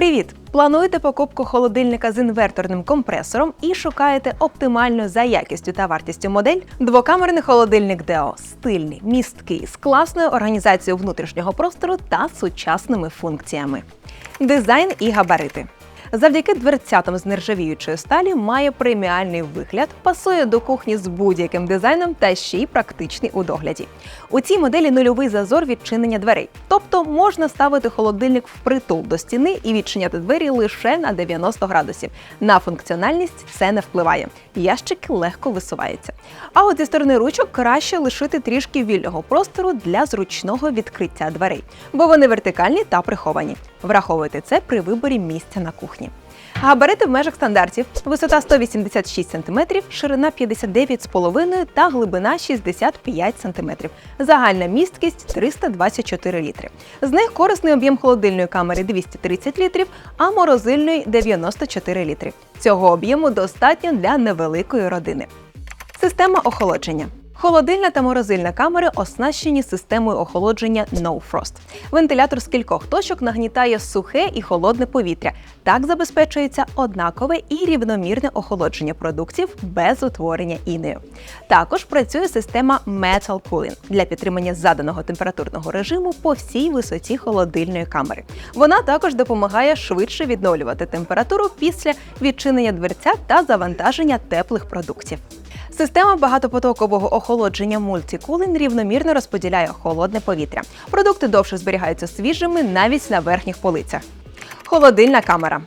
Привіт! Плануєте покупку холодильника з інверторним компресором і шукаєте оптимальну за якістю та вартістю модель? Двокамерний холодильник Deo стильний, місткий, з класною організацією внутрішнього простору та сучасними функціями. Дизайн і габарити. Завдяки дверцятам з нержавіючої сталі має преміальний вигляд, пасує до кухні з будь-яким дизайном та ще й практичний у догляді. У цій моделі нульовий зазор відчинення дверей, тобто можна ставити холодильник впритул до стіни і відчиняти двері лише на 90 градусів. На функціональність це не впливає. Ящик легко висувається. А от зі сторони ручок краще лишити трішки вільного простору для зручного відкриття дверей, бо вони вертикальні та приховані. Враховуйте це при виборі місця на кухні. Габарити в межах стандартів: висота 186 см, ширина 59,5 та глибина 65 см. Загальна місткість 324 літри. З них корисний об'єм холодильної камери 230 літрів, а морозильної 94 літри. Цього об'єму достатньо для невеликої родини. Система охолодження. Холодильна та морозильна камери оснащені системою охолодження No Frost. Вентилятор з кількох точок нагнітає сухе і холодне повітря. Так забезпечується однакове і рівномірне охолодження продуктів без утворення інею. Також працює система Metal Cooling для підтримання заданого температурного режиму по всій висоті холодильної камери. Вона також допомагає швидше відновлювати температуру після відчинення дверця та завантаження теплих продуктів. Система багатопотокового охолодження мультикулин рівномірно розподіляє холодне повітря. Продукти довше зберігаються свіжими навіть на верхніх полицях. Холодильна камера.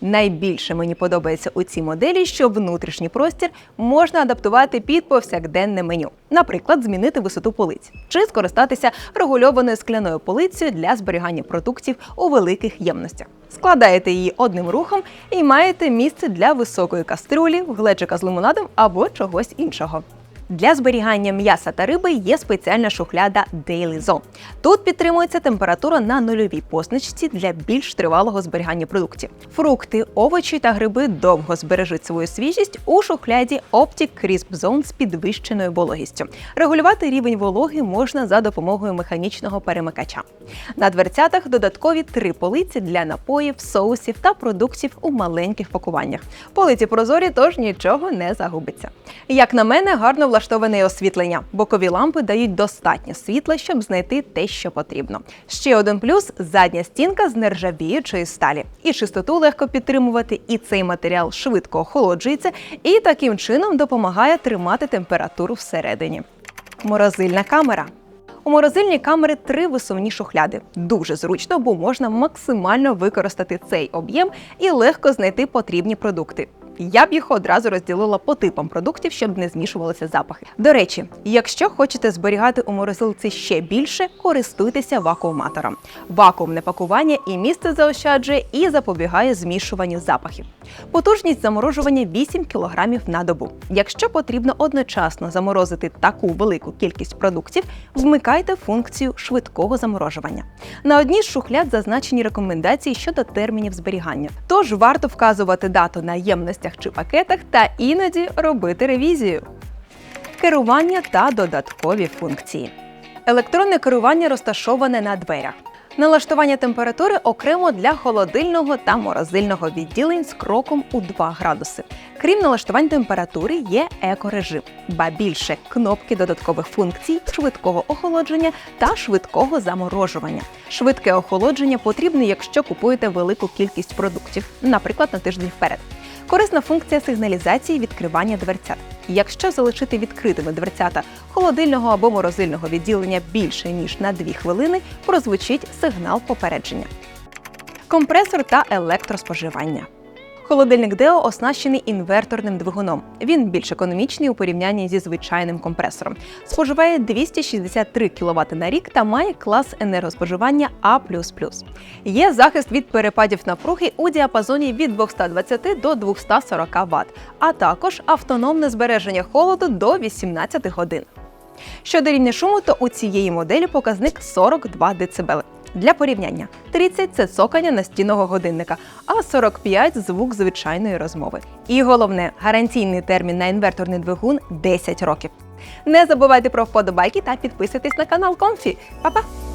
Найбільше мені подобається у цій моделі, що внутрішній простір можна адаптувати під повсякденне меню, наприклад, змінити висоту полиць чи скористатися регульованою скляною полицею для зберігання продуктів у великих ємностях. Складаєте її одним рухом і маєте місце для високої кастрюлі, глечика з лимонадом або чогось іншого. Для зберігання м'яса та риби є спеціальна шухляда Daily Zone. Тут підтримується температура на нульовій позначці для більш тривалого зберігання продуктів. Фрукти, овочі та гриби довго збережуть свою свіжість у шухляді Optic Crisp Zone з підвищеною вологістю. Регулювати рівень вологи можна за допомогою механічного перемикача. На дверцятах додаткові три полиці для напоїв, соусів та продуктів у маленьких пакуваннях. Полиці прозорі, тож нічого не загубиться. Як на мене, гарно влаштоване освітлення. Бокові лампи дають достатньо світла, щоб знайти те, що потрібно. Ще один плюс задня стінка з нержавіючої сталі. І чистоту легко підтримувати, і цей матеріал швидко охолоджується і таким чином допомагає тримати температуру всередині. Морозильна камера. У морозильній камери три висувні шухляди. Дуже зручно, бо можна максимально використати цей об'єм і легко знайти потрібні продукти. Я б їх одразу розділила по типам продуктів, щоб не змішувалися запахи. До речі, якщо хочете зберігати у морозилці ще більше, користуйтеся вакууматором. Вакуумне пакування і місце заощаджує і запобігає змішуванню запахів. Потужність заморожування 8 кг на добу. Якщо потрібно одночасно заморозити таку велику кількість продуктів, вмикайте функцію швидкого заморожування. На одній з шухляд зазначені рекомендації щодо термінів зберігання. Тож варто вказувати дату на ємностях чи пакетах та іноді робити ревізію. Керування та додаткові функції. Електронне керування розташоване на дверях. Налаштування температури окремо для холодильного та морозильного відділень з кроком у 2 градуси. Крім налаштувань температури, є екорежим, ба більше кнопки додаткових функцій, швидкого охолодження та швидкого заморожування. Швидке охолодження потрібне, якщо купуєте велику кількість продуктів, наприклад, на тиждень вперед. Корисна функція сигналізації відкривання дверцят. Якщо залишити відкритими дверцята холодильного або морозильного відділення більше ніж на 2 хвилини, прозвучить сигнал попередження. Компресор та електроспоживання. Холодильник Deo оснащений інверторним двигуном. Він більш економічний у порівнянні зі звичайним компресором. Споживає 263 кВт на рік та має клас енергоспоживання А. Є захист від перепадів напруги у діапазоні від 220 до 240 Вт, а також автономне збереження холоду до 18 годин. Щодо рівня шуму, то у цієї моделі показник 42 дБ. Для порівняння 30 – це цокання настінного годинника, а 45 – звук звичайної розмови. І головне, гарантійний термін на інверторний двигун 10 років. Не забувайте про вподобайки та підписуйтесь на канал Комфі. Па-па!